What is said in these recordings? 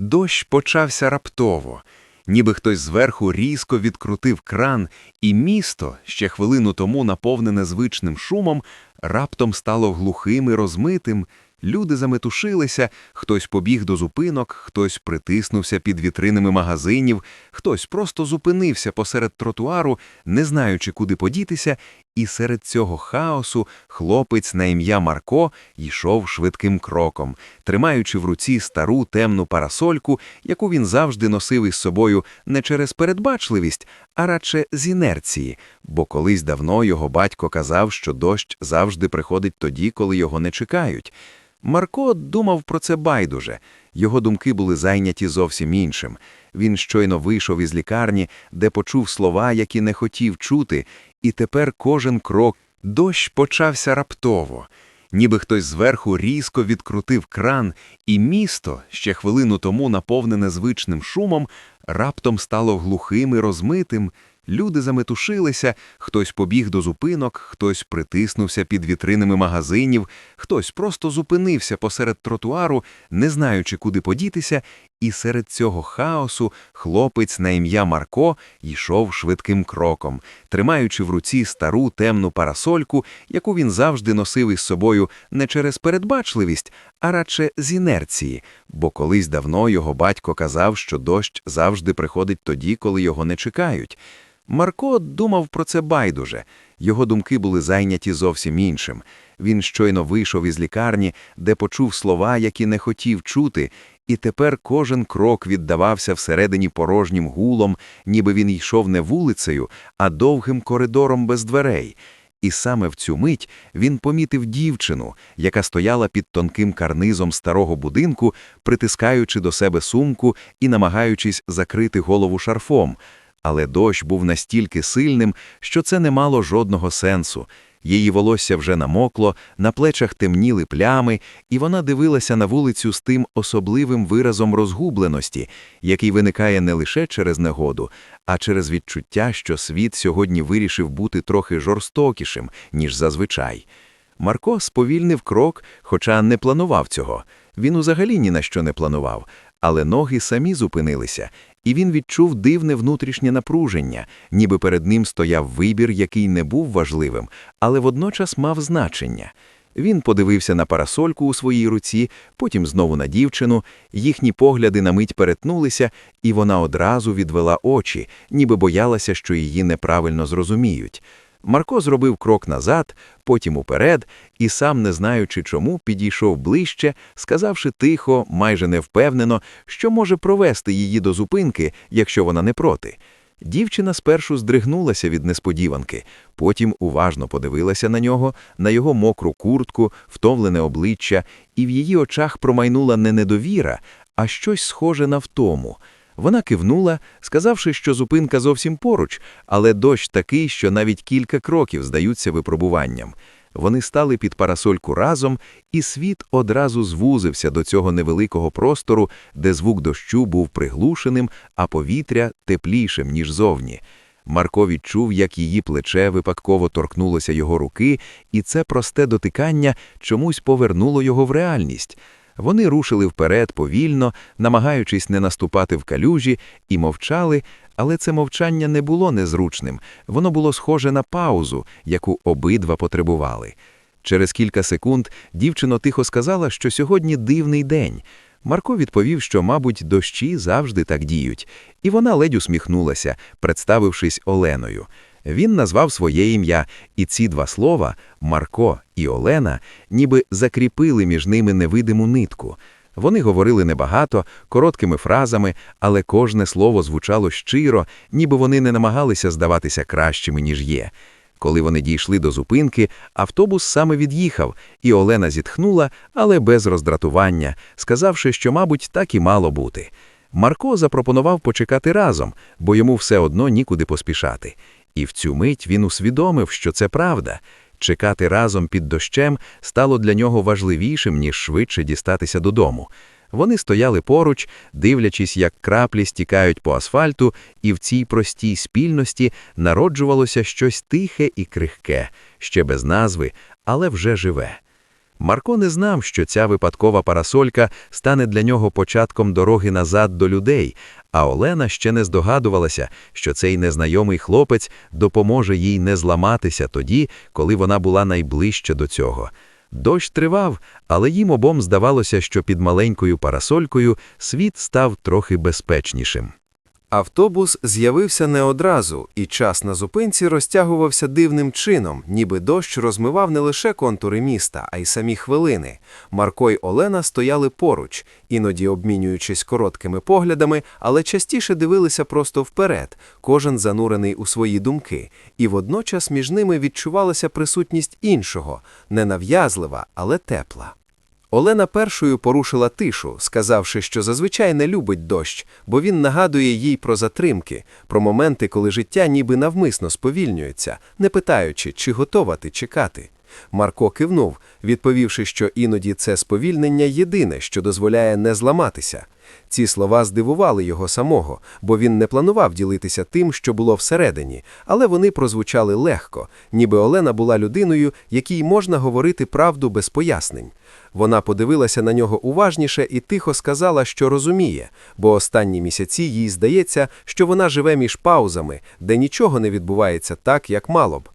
Дощ почався раптово, ніби хтось зверху різко відкрутив кран, і місто, ще хвилину тому наповнене звичним шумом, раптом стало глухим і розмитим. Люди заметушилися, хтось побіг до зупинок, хтось притиснувся під вітринами магазинів, хтось просто зупинився посеред тротуару, не знаючи, куди подітися, і серед цього хаосу хлопець на ім'я Марко йшов швидким кроком, тримаючи в руці стару темну парасольку, яку він завжди носив із собою не через передбачливість, а радше з інерції, бо колись давно його батько казав, що дощ завжди приходить тоді, коли його не чекають. Марко думав про це байдуже. Його думки були зайняті зовсім іншим. Він щойно вийшов із лікарні, де почув слова, які не хотів чути, і тепер кожен крок дощ почався раптово. Ніби хтось зверху різко відкрутив кран, і місто, ще хвилину тому наповнене звичним шумом, раптом стало глухим і розмитим. Люди заметушилися, хтось побіг до зупинок, хтось притиснувся під вітринами магазинів, хтось просто зупинився посеред тротуару, не знаючи, куди подітися, і серед цього хаосу хлопець на ім'я Марко йшов швидким кроком, тримаючи в руці стару темну парасольку, яку він завжди носив із собою не через передбачливість, а радше з інерції, бо колись давно його батько казав, що дощ завжди приходить тоді, коли його не чекають. Марко думав про це байдуже. Його думки були зайняті зовсім іншим. Він щойно вийшов із лікарні, де почув слова, які не хотів чути, і тепер кожен крок віддавався всередині порожнім гулом, ніби він йшов не вулицею, а довгим коридором без дверей. І саме в цю мить він помітив дівчину, яка стояла під тонким карнизом старого будинку, притискаючи до себе сумку і намагаючись закрити голову шарфом. Але дощ був настільки сильним, що це не мало жодного сенсу. Її волосся вже намокло, на плечах темніли плями, і вона дивилася на вулицю з тим особливим виразом розгубленості, який виникає не лише через негоду, а через відчуття, що світ сьогодні вирішив бути трохи жорстокішим, ніж зазвичай. Марко сповільнив крок, хоча не планував цього. Він узагалі ні на що не планував, але ноги самі зупинилися, і він відчув дивне внутрішнє напруження, ніби перед ним стояв вибір, який не був важливим, але водночас мав значення. Він подивився на парасольку у своїй руці, потім знову на дівчину, їхні погляди на мить перетнулися, і вона одразу відвела очі, ніби боялася, що її неправильно зрозуміють. Марко зробив крок назад, потім уперед, і сам, не знаючи чому, підійшов ближче, сказавши тихо, майже невпевнено, що може провести її до зупинки, якщо вона не проти. Дівчина спершу здригнулася від несподіванки, потім уважно подивилася на нього, на його мокру куртку, втомлене обличчя, і в її очах промайнула не недовіра, а щось схоже на втому. Вона кивнула, сказавши, що зупинка зовсім поруч, але дощ такий, що навіть кілька кроків здаються випробуванням. Вони стали під парасольку разом, і світ одразу звузився до цього невеликого простору, де звук дощу був приглушеним, а повітря теплішим, ніж зовні. Марко відчув, як її плече випадково торкнулося його руки, і це просте дотикання чомусь повернуло його в реальність. Вони рушили вперед повільно, намагаючись не наступати в калюжі, і мовчали, але це мовчання не було незручним, воно було схоже на паузу, яку обидва потребували. Через кілька секунд дівчина тихо сказала, що сьогодні дивний день. Марко відповів, що, мабуть, дощі завжди так діють, і вона ледь усміхнулася, представившись Оленою. Він назвав своє ім'я, і ці два слова Марко і Олена, ніби закріпили між ними невидиму нитку. Вони говорили небагато, короткими фразами, але кожне слово звучало щиро, ніби вони не намагалися здаватися кращими, ніж є. Коли вони дійшли до зупинки, автобус саме від'їхав, і Олена зітхнула, але без роздратування, сказавши, що, мабуть, так і мало бути. Марко запропонував почекати разом, бо йому все одно нікуди поспішати. І в цю мить він усвідомив, що це правда. Чекати разом під дощем стало для нього важливішим, ніж швидше дістатися додому. Вони стояли поруч, дивлячись, як краплі стікають по асфальту, і в цій простій спільності народжувалося щось тихе і крихке, ще без назви, але вже живе. Марко не знав, що ця випадкова парасолька стане для нього початком дороги назад до людей, а Олена ще не здогадувалася, що цей незнайомий хлопець допоможе їй не зламатися тоді, коли вона була найближче до цього. Дощ тривав, але їм обом здавалося, що під маленькою парасолькою світ став трохи безпечнішим. Автобус з'явився не одразу, і час на зупинці розтягувався дивним чином, ніби дощ розмивав не лише контури міста, а й самі хвилини. Марко й Олена стояли поруч, іноді обмінюючись короткими поглядами, але частіше дивилися просто вперед, кожен занурений у свої думки, і водночас між ними відчувалася присутність іншого, ненав'язлива, але тепла. Олена першою порушила тишу, сказавши, що зазвичай не любить дощ, бо він нагадує їй про затримки, про моменти, коли життя ніби навмисно сповільнюється, не питаючи, чи готова ти чекати. Марко кивнув, відповівши, що іноді це сповільнення єдине, що дозволяє не зламатися. Ці слова здивували його самого, бо він не планував ділитися тим, що було всередині, але вони прозвучали легко, ніби Олена була людиною, якій можна говорити правду без пояснень. Вона подивилася на нього уважніше і тихо сказала, що розуміє, бо останні місяці їй здається, що вона живе між паузами, де нічого не відбувається так, як мало б.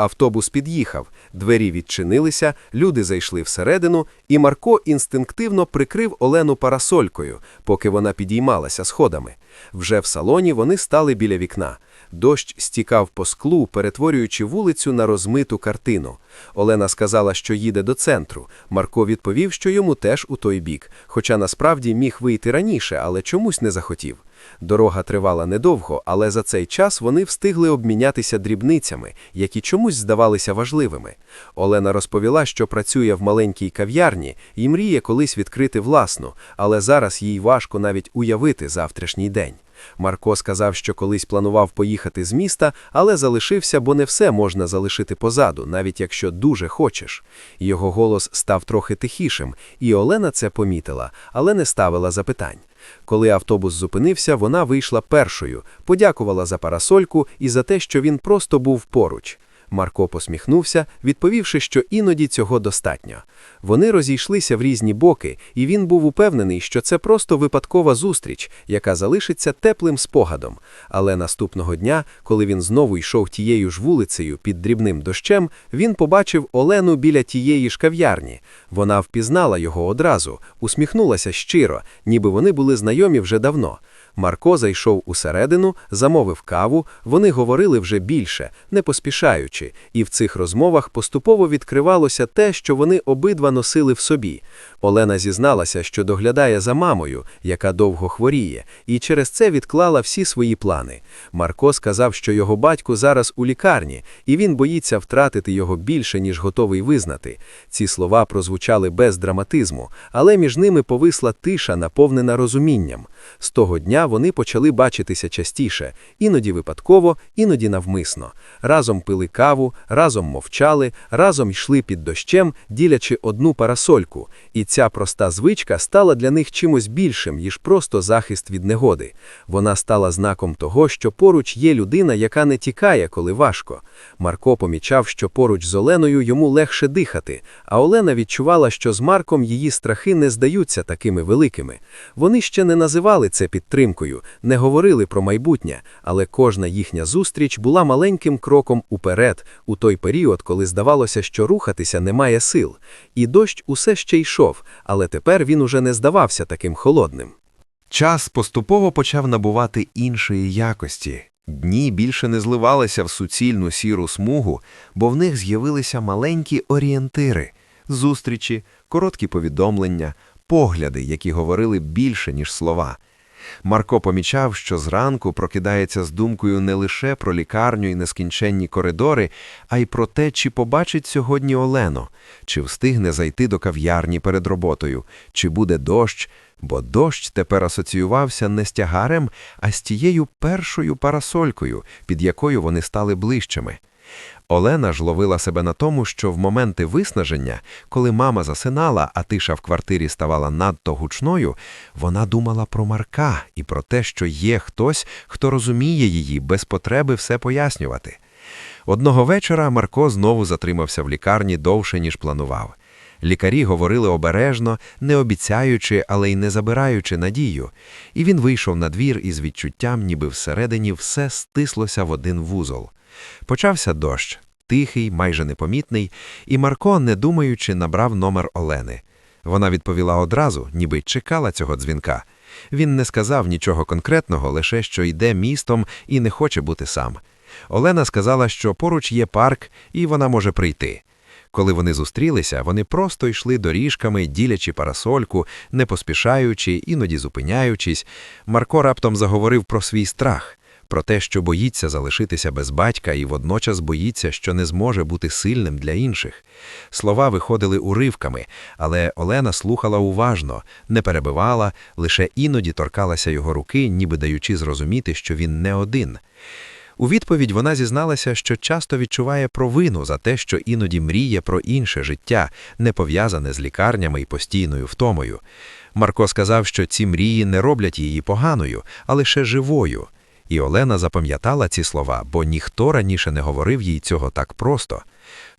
Автобус під'їхав, двері відчинилися, люди зайшли всередину, і Марко інстинктивно прикрив Олену парасолькою, поки вона підіймалася сходами. Вже в салоні вони стали біля вікна. Дощ стікав по склу, перетворюючи вулицю на розмиту картину. Олена сказала, що їде до центру. Марко відповів, що йому теж у той бік, хоча насправді міг вийти раніше, але чомусь не захотів. Дорога тривала недовго, але за цей час вони встигли обмінятися дрібницями, які чомусь здавалися важливими. Олена розповіла, що працює в маленькій кав'ярні і мріє колись відкрити власну, але зараз їй важко навіть уявити завтрашній день. Марко сказав, що колись планував поїхати з міста, але залишився, бо не все можна залишити позаду, навіть якщо дуже хочеш. Його голос став трохи тихішим, і Олена це помітила, але не ставила запитань. Коли автобус зупинився, вона вийшла першою, подякувала за парасольку і за те, що він просто був поруч. Марко посміхнувся, відповівши, що іноді цього достатньо. Вони розійшлися в різні боки, і він був упевнений, що це просто випадкова зустріч, яка залишиться теплим спогадом. Але наступного дня, коли він знову йшов тією ж вулицею під дрібним дощем, він побачив Олену біля тієї ж кав'ярні. Вона впізнала його одразу, усміхнулася щиро, ніби вони були знайомі вже давно. Марко зайшов усередину, замовив каву, вони говорили вже більше, не поспішаючи, і в цих розмовах поступово відкривалося те, що вони обидва носили в собі. Олена зізналася, що доглядає за мамою, яка довго хворіє, і через це відклала всі свої плани. Марко сказав, що його батько зараз у лікарні, і він боїться втратити його більше, ніж готовий визнати. Ці слова прозвучали без драматизму, але між ними повисла тиша, наповнена розумінням. З того дня вони почали бачитися частіше, іноді випадково, іноді навмисно. Разом пили каву, разом мовчали, разом йшли під дощем, ділячи одну парасольку. І ця проста звичка стала для них чимось більшим, ніж просто захист від негоди. Вона стала знаком того, що поруч є людина, яка не тікає, коли важко. Марко помічав, що поруч з Оленою йому легше дихати, а Олена відчувала, що з Марком її страхи не здаються такими великими. Вони ще не називали це підтримкою, не говорили про майбутнє, але кожна їхня зустріч була маленьким кроком уперед, у той період, коли здавалося, що рухатися немає сил. І дощ усе ще йшов, але тепер він уже не здавався таким холодним. Час поступово почав набувати іншої якості. Дні більше не зливалися в суцільну сіру смугу, бо в них з'явилися маленькі орієнтири, зустрічі, короткі повідомлення, погляди, які говорили більше, ніж слова. Марко помічав, що зранку прокидається з думкою не лише про лікарню і нескінченні коридори, а й про те, чи побачить сьогодні Олену, чи встигне зайти до кав'ярні перед роботою, чи буде дощ, бо дощ тепер асоціювався не з тягарем, а з тією першою парасолькою, під якою вони стали ближчими. Олена ж ловила себе на тому, що в моменти виснаження, коли мама засинала, а тиша в квартирі ставала надто гучною, вона думала про Марка і про те, що є хтось, хто розуміє її без потреби все пояснювати. Одного вечора Марко знову затримався в лікарні довше, ніж планував. Лікарі говорили обережно, не обіцяючи, але й не забираючи надію. І він вийшов на двір із відчуттям, ніби всередині все стислося в один вузол. Почався дощ, тихий, майже непомітний, і Марко, не думаючи, набрав номер Олени. Вона відповіла одразу, ніби чекала цього дзвінка. Він не сказав нічого конкретного, лише що йде містом і не хоче бути сам. Олена сказала, що поруч є парк, і вона може прийти. Коли вони зустрілися, вони просто йшли доріжками, ділячи парасольку, не поспішаючи, іноді зупиняючись. Марко раптом заговорив про свій страх, про те, що боїться залишитися без батька і водночас боїться, що не зможе бути сильним для інших. Слова виходили уривками, але Олена слухала уважно, не перебивала, лише іноді торкалася його руки, ніби даючи зрозуміти, що він не один. У відповідь вона зізналася, що часто відчуває провину за те, що іноді мріє про інше життя, не пов'язане з лікарнями і постійною втомою. Марко сказав, що ці мрії не роблять її поганою, а лише живою. І Олена запам'ятала ці слова, бо ніхто раніше не говорив їй цього так просто.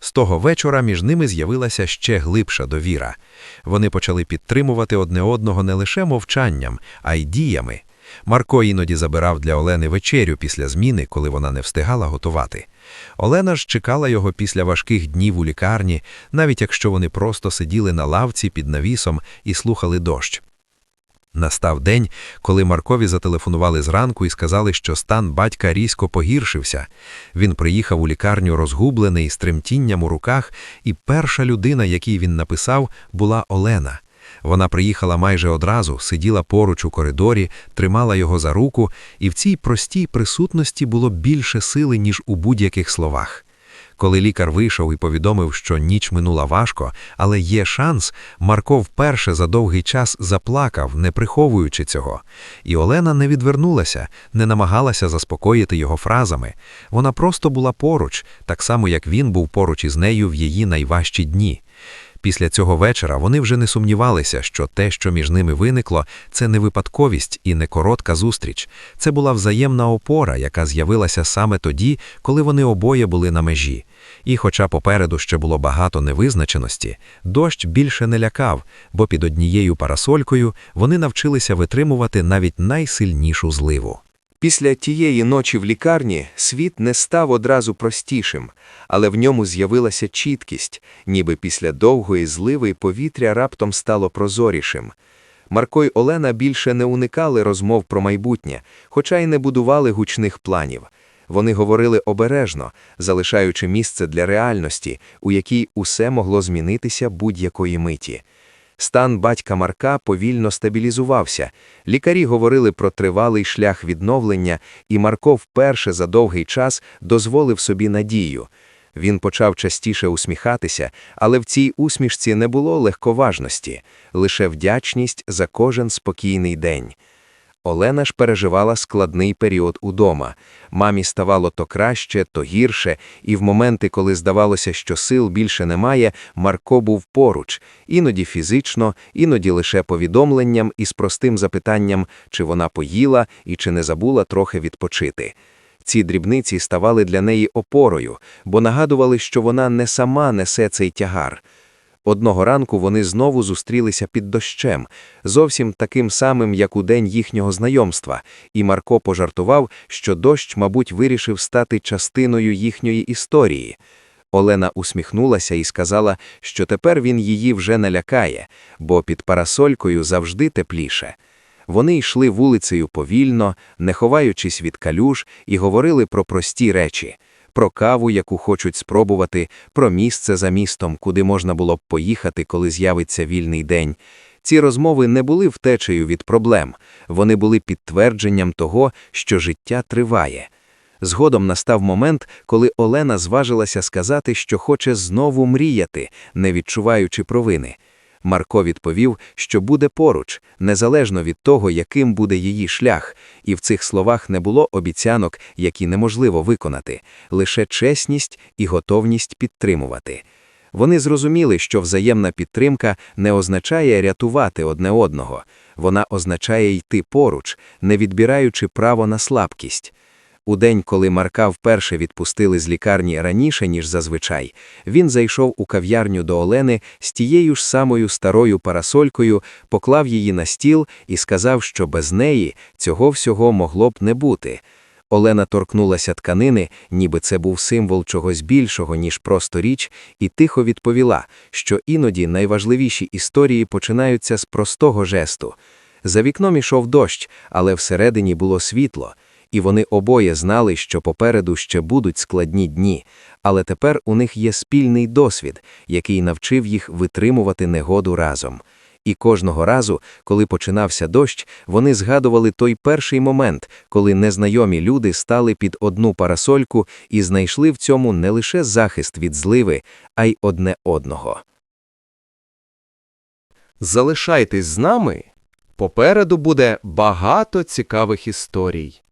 З того вечора між ними з'явилася ще глибша довіра. Вони почали підтримувати одне одного не лише мовчанням, а й діями. Марко іноді забирав для Олени вечерю після зміни, коли вона не встигала готувати. Олена ж чекала його після важких днів у лікарні, навіть якщо вони просто сиділи на лавці під навісом і слухали дощ. Настав день, коли Маркові зателефонували зранку і сказали, що стан батька різко погіршився. Він приїхав у лікарню розгублений, з тремтінням у руках, і перша людина, якій він написав, була Олена. Вона приїхала майже одразу, сиділа поруч у коридорі, тримала його за руку, і в цій простій присутності було більше сили, ніж у будь-яких словах. Коли лікар вийшов і повідомив, що ніч минула важко, але є шанс, Марко вперше за довгий час заплакав, не приховуючи цього. І Олена не відвернулася, не намагалася заспокоїти його фразами. Вона просто була поруч, так само як він був поруч із нею в її найважчі дні. Після цього вечора вони вже не сумнівалися, що те, що між ними виникло, це не випадковість і не коротка зустріч. Це була взаємна опора, яка з'явилася саме тоді, коли вони обоє були на межі. І, хоча попереду ще було багато невизначеності, дощ більше не лякав, бо під однією парасолькою вони навчилися витримувати навіть найсильнішу зливу. Після тієї ночі в лікарні світ не став одразу простішим, але в ньому з'явилася чіткість, ніби після довгої зливи повітря раптом стало прозорішим. Марко й Олена більше не уникали розмов про майбутнє, хоча й не будували гучних планів. Вони говорили обережно, залишаючи місце для реальності, у якій усе могло змінитися будь-якої миті. Стан батька Марка повільно стабілізувався. Лікарі говорили про тривалий шлях відновлення, і Марко вперше за довгий час дозволив собі надію. Він почав частіше усміхатися, але в цій усмішці не було легковажності, лише вдячність за кожен спокійний день. Олена ж переживала складний період удома. Мамі ставало то краще, то гірше, і в моменти, коли здавалося, що сил більше немає, Марко був поруч, іноді фізично, іноді лише повідомленням і з простим запитанням, чи вона поїла і чи не забула трохи відпочити. Ці дрібниці ставали для неї опорою, бо нагадували, що вона не сама несе цей тягар. Одного ранку вони знову зустрілися під дощем, зовсім таким самим, як у день їхнього знайомства, і Марко пожартував, що дощ, мабуть, вирішив стати частиною їхньої історії. Олена усміхнулася і сказала, що тепер він її вже не лякає, бо під парасолькою завжди тепліше. Вони йшли вулицею повільно, не ховаючись від калюж, і говорили про прості речі про каву, яку хочуть спробувати, про місце за містом, куди можна було б поїхати, коли з'явиться вільний день. Ці розмови не були втечею від проблем, вони були підтвердженням того, що життя триває. Згодом настав момент, коли Олена зважилася сказати, що хоче знову мріяти, не відчуваючи провини. Марко відповів, що буде поруч, незалежно від того, яким буде її шлях, і в цих словах не було обіцянок, які неможливо виконати, лише чесність і готовність підтримувати. Вони зрозуміли, що взаємна підтримка не означає рятувати одне одного, вона означає йти поруч, не відбираючи право на слабкість. У день, коли Марка вперше відпустили з лікарні раніше, ніж зазвичай, він зайшов у кав'ярню до Олени з тією ж самою старою парасолькою, поклав її на стіл і сказав, що без неї цього всього могло б не бути. Олена торкнулася тканини, ніби це був символ чогось більшого, ніж просто річ, і тихо відповіла, що іноді найважливіші історії починаються з простого жесту. За вікном ішов дощ, але всередині було світло, і вони обоє знали, що попереду ще будуть складні дні, але тепер у них є спільний досвід, який навчив їх витримувати негоду разом. І кожного разу, коли починався дощ, вони згадували той перший момент, коли незнайомі люди стали під одну парасольку і знайшли в цьому не лише захист від зливи, а й одне одного. Залишайтесь з нами. Попереду буде багато цікавих історій.